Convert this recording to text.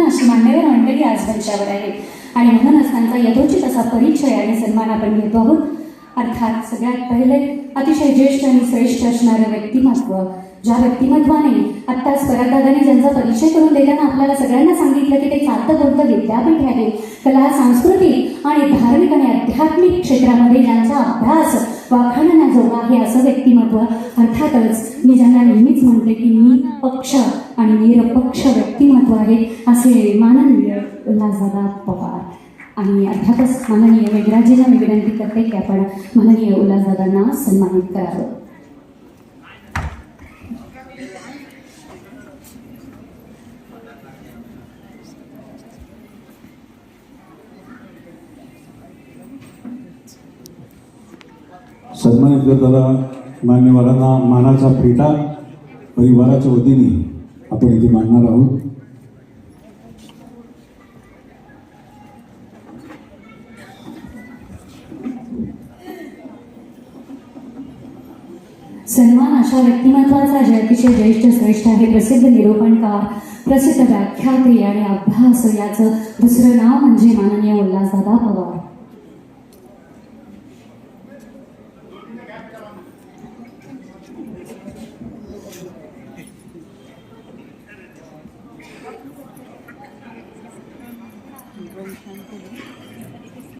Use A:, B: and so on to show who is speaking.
A: रत्न अशी मान्यवर मंडळी आज मंचावर आहे. आणि म्हणूनच त्यांचा यथोचित असा परिचय आणि सन्मान आपण घेतो आहोत. अर्थात सगळ्यात पहिले अतिशय ज्येष्ठ आणि श्रेष्ठ असणारं व्यक्तिमत्व ज्या व्यक्तिमत्वाने आत्ता परतदादाने ज्यांचा परिचय करून देताना आपल्याला सगळ्यांना सांगितलं की ते चालतं बोलतं विद्यापीठ आहे. कला सांस्कृतिक आणि धार्मिक आणि आध्यात्मिक क्षेत्रामध्ये ज्यांचा अभ्यास वाखाणण्याजोगा आहे असं व्यक्तिमत्व. अर्थातच मी ज्यांना नेहमीच म्हणते की मी पक्ष आणि निरपक्ष व्यक्तिमत्व आहे असे माननीय उल्हासदादा पवार. आणि अर्थातच माननीय मेघराजीला मी विनंती करते की आपण माननीय उल्हासदादांना सन्मानित करावं.
B: सन्मानित करताना मान्यवरांना मानाचा फेटा परिवाराच्या वतीने आपण इथे मांडणार आहोत.
A: सन्मान अशा व्यक्तिमत्वाचा जे अतिशय ज्येष्ठ श्रेष्ठ आहे प्रसिद्ध निरूपणकार प्रसिद्ध व्याख्याते आणि अभ्यास याचं दुसरं नाव म्हणजे माननीय उल्हासदादा पवार. 영상 으.